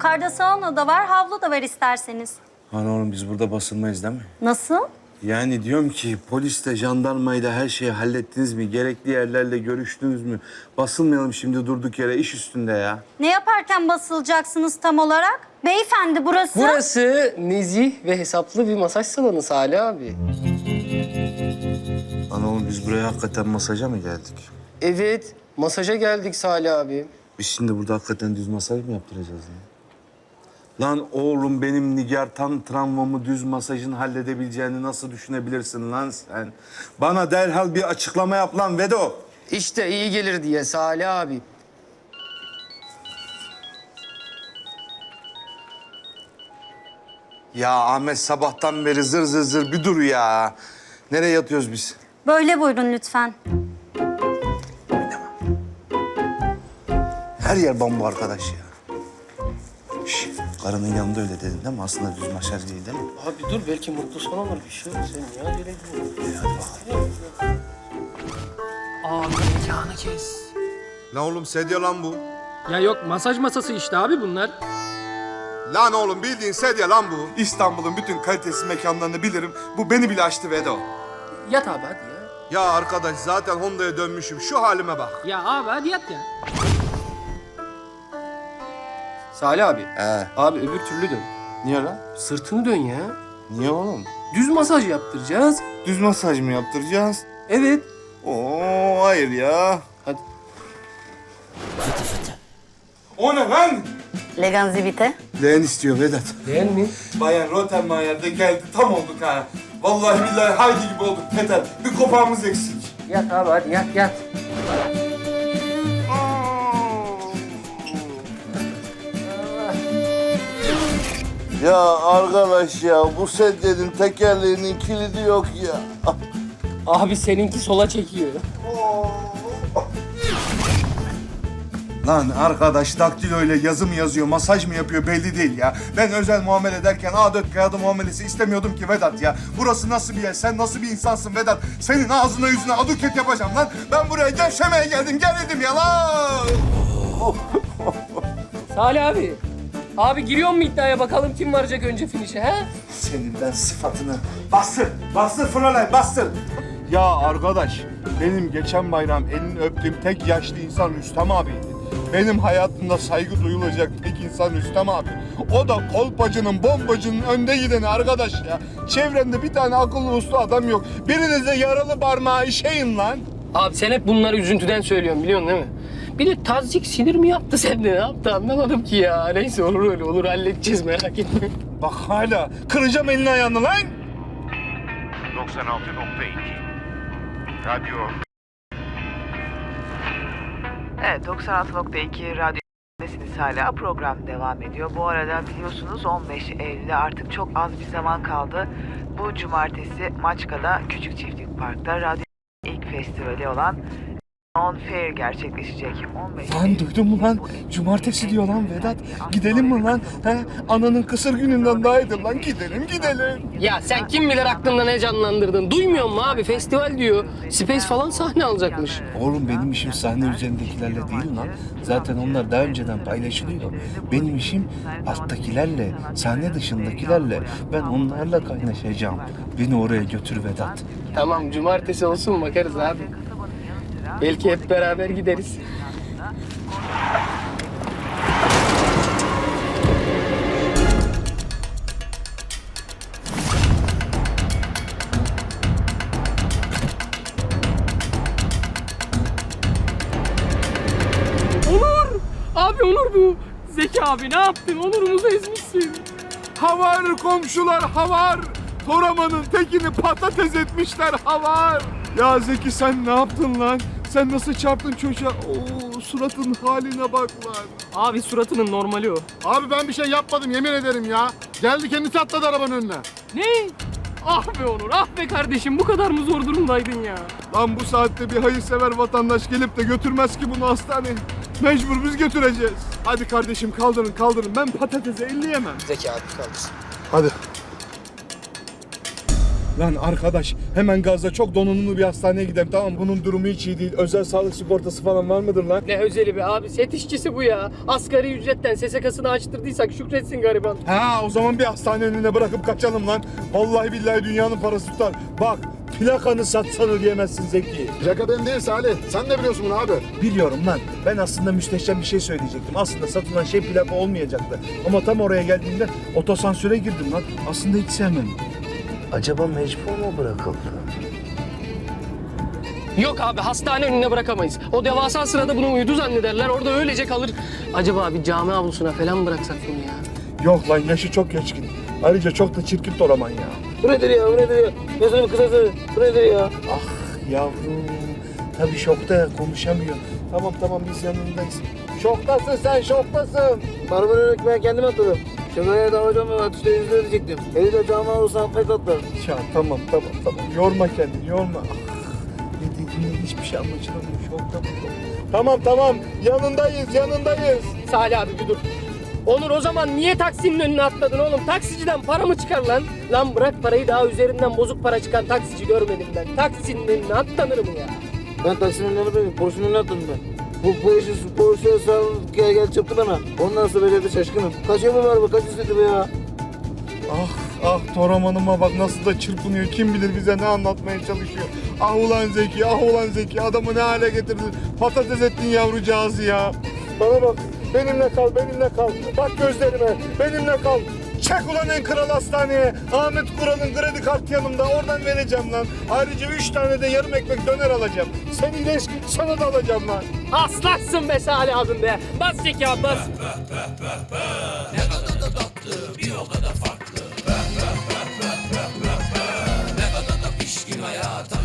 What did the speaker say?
Yukarıda sauna da var, havlu da var isterseniz. Hani oğlum biz burada basılmayız değil mi? Nasıl? Yani diyorum ki polisle, jandarmayla her şeyi hallettiniz mi? Gerekli yerlerle görüştünüz mü? Basılmayalım şimdi durduk yere iş üstünde ya. Ne yaparken basılacaksınız tam olarak? Beyefendi burası. Burası nezih ve hesaplı bir masaj salonu Salih abi. Lan oğlum biz buraya hakikaten masaja mı geldik? Evet, masaja geldik Salih abi. Biz şimdi burada hakikaten düz masaj mı yaptıracağız lan? Lan oğlum benim Nigar tan travmamı düz masajın halledebileceğini nasıl düşünebilirsin lan sen? Bana derhal bir açıklama yap lan Vedo. İşte iyi gelir diye Salih abi. Ya Ahmet sabahtan beri zır zır zır bir dur ya. Nereye yatıyoruz biz? Böyle buyurun lütfen. Her yer bambu arkadaş ya. Karının yanında öyle dedin değil mi? Aslında düz masaj değil değil mi? Abi dur belki mutlu son olur bir şey olur. Sen niye acele ediyorsun? Abi mekanı kes. Lan oğlum sedye lan bu. Ya yok masaj masası işte abi bunlar. Lan oğlum bildiğin sedye lan bu. İstanbul'un bütün kalitesiz mekanlarını bilirim. Bu beni bile açtı Vedo. Yat abi hadi ya. Ya arkadaş zaten Honda'ya dönmüşüm. Şu halime bak. Ya abi hadi yat ya. Salih abi. He. Abi öbür türlü dön. Niye lan? Sırtını dön ya. Niye oğlum? Düz masaj yaptıracağız. Düz masaj mı yaptıracağız? Evet. Oo hayır ya. Hadi. O ne lan? Legenzivite. Leğen istiyor Vedat. Beğen mi? Bayan Rottenmeier'de geldi tam olduk ha. Vallahi billahi haydi gibi olduk Peter. Bir kopağımız eksik. Yat abi hadi yat yat. Ya arkadaş ya bu sedyenin tekerleğinin kilidi yok ya. Abi seninki sola çekiyor. Lan arkadaş daktilo ile yazı mı yazıyor, masaj mı yapıyor belli değil ya. Ben özel muamele ederken A4 kağıdı muamelesi istemiyordum ki Vedat ya. Burası nasıl bir yer, sen nasıl bir insansın Vedat? Senin ağzına yüzüne aduket yapacağım lan. Ben buraya gevşemeye geldim, geldim ya lan. Salih abi. Abi giriyor mu iddiaya bakalım kim varacak önce finişe he? Senin ben sıfatını. Bastır, bastır Fräulein, bastır. Ya arkadaş, benim geçen bayram elini öptüğüm tek yaşlı insan Rüstem abiydi. Benim hayatımda saygı duyulacak tek insan Rüstem abi. O da kolpacının, bombacının önde gideni arkadaş ya. Çevrende bir tane akıllı uslu adam yok. Birinize yaralı parmağı işeyin lan. Abi sen hep bunları üzüntüden söylüyorsun biliyorsun değil mi? Bir de tazik sinir mi yaptı sende ne yaptı anlamadım ki ya. Neyse olur öyle olur halledeceğiz merak etme. Bak hala kıracağım elini ayağını lan. 96.2 Radyo Evet 96.2 radyodasınız hala program devam ediyor. Bu arada biliyorsunuz 15 Eylül'e artık çok az bir zaman kaldı. Bu cumartesi Maçka'da Küçük Çiftlik Park'ta radyo ilk festivali olan On Fair gerçekleşecek. 15 Lan duydun mu lan? Cumartesi diyor lan Vedat. Gidelim mi lan? He? Ananın kısır gününden daha iyidir lan. Gidelim gidelim. Ya sen kim bilir aklında ne canlandırdın? Duymuyor musun abi festival diyor. Space falan sahne alacakmış. Oğlum benim işim sahne üzerindekilerle değil lan. Zaten onlar daha önceden paylaşılıyor. Benim işim alttakilerle, sahne dışındakilerle. Ben onlarla kaynaşacağım. Beni oraya götür Vedat. Tamam cumartesi olsun bakarız abi. Belki hep beraber gideriz. Onur! Abi Onur bu. Zeki abi ne yaptın? Onurumuzu ezmişsin. Havar komşular havar. Toraman'ın tekini patates etmişler havar. Ya Zeki sen ne yaptın lan? Sen nasıl çarptın çocuğa? Oo suratın haline bak lan. Abi suratının normali o. Abi ben bir şey yapmadım yemin ederim ya. Geldi kendisi atladı arabanın önüne. Ne? Ah be Onur ah be kardeşim bu kadar mı zor durumdaydın ya? Lan bu saatte bir hayırsever vatandaş gelip de götürmez ki bunu hastaneye. Mecbur biz götüreceğiz. Hadi kardeşim kaldırın kaldırın. Ben patatese elleyemem. Zeki abi kaldırsın. Hadi. Lan arkadaş hemen gazla çok donanımlı bir hastaneye gidelim tamam? Bunun durumu hiç iyi değil. Özel sağlık sigortası falan var mıdır lan? Ne özeli be abi set işçisi bu ya. Asgari ücretten SSK'sını açtırdıysak şükretsin gariban. Ha o zaman bir hastane önüne bırakıp kaçalım lan. Vallahi billahi dünyanın parası tutar. Bak plakanı satsan ödeyemezsin Zeki. Plaka benim değil Salih. Sen ne biliyorsun bunu abi? Biliyorum lan. Ben aslında müsteşem bir şey söyleyecektim. Aslında satılan şey plaka olmayacaktı. Ama tam oraya geldiğimde otosansöre girdim lan. Aslında hiç sevmem. Acaba mecbur mu bırakıldı? Yok abi hastane önüne bırakamayız. O devasa sırada bunu uyudu zannederler. Orada öylece kalır. Acaba bir cami avlusuna falan bıraksak bunu ya? Yok lan yaşı çok geçkin. Ayrıca çok da çirkin toraman ya. Bu nedir ya, bu nedir ya? Gözünü kısası, bu nedir ya? Ah yavrum. Tabii şokta ya konuşamıyor. Tamam tamam biz yanındayız. Şoktasın sen şoktasın. Barbarı ben kendim atladım. Şakaya davacağım ve atışta yüzde ödeyecektim. Eli de cama olsa affet atlar. Ya tamam tamam tamam yorma kendini yorma. Ah, ne dediğine hiçbir şey anlaşılamıyor. Şokta bu. Tamam tamam yanındayız yanındayız. Salih abi bir dur. Onur o zaman niye taksinin önüne atladın oğlum? Taksiciden para mı çıkar lan? Lan bırak parayı daha üzerinden bozuk para çıkan taksici görmedim ben. Taksinin önüne atlanır mı ya? Ben taksinin önüne atladım, Porsche'nin önüne atladım ben. Bu, bu işi Porsche sağ gel gel çaptı bana. Ondan sonra becerdi şaşkınım. Kaç yıl var bu, kaç istedi bu ya? Ah ah Toraman'ıma bak nasıl da çırpınıyor. Kim bilir bize ne anlatmaya çalışıyor. Ah ulan Zeki, ah ulan Zeki. Adamı ne hale getirdin. Patates ettin yavrucağızı ya. Bana bak. Benimle kal, benimle kal. Bak gözlerime, benimle kal. Çek ulan en kral hastaneye. Ahmet Kural'ın kredi kartı yanımda. Oradan vereceğim lan. Ayrıca üç tane de yarım ekmek döner alacağım. Sen iyileş, sana da alacağım lan. Aslaksın be Salih abim be. Bas Zeki abi bas. pişkin hayata